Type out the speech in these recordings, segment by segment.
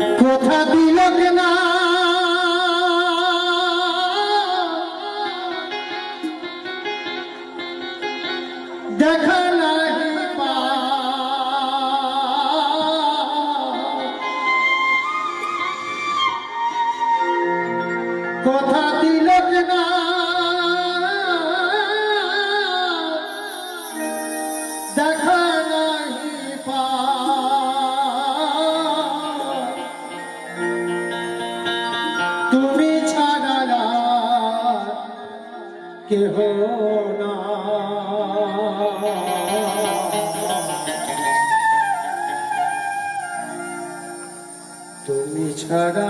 কথা দিল না দেখা নাই কথা কেহ না। তুমি ছাড়া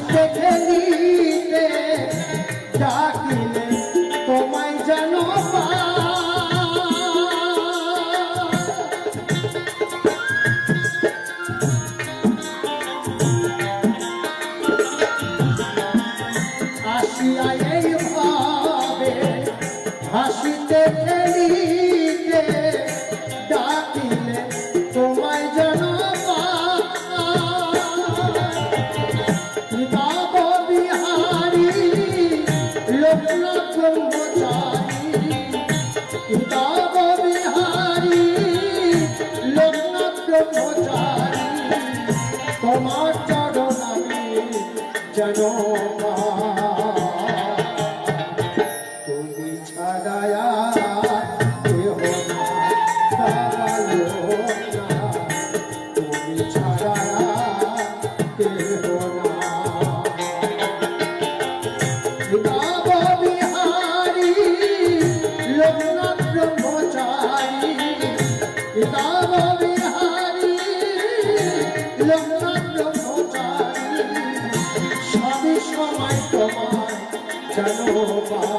খেলিতে খেলিতে ডাকিলে তোমায় জানো পা জানো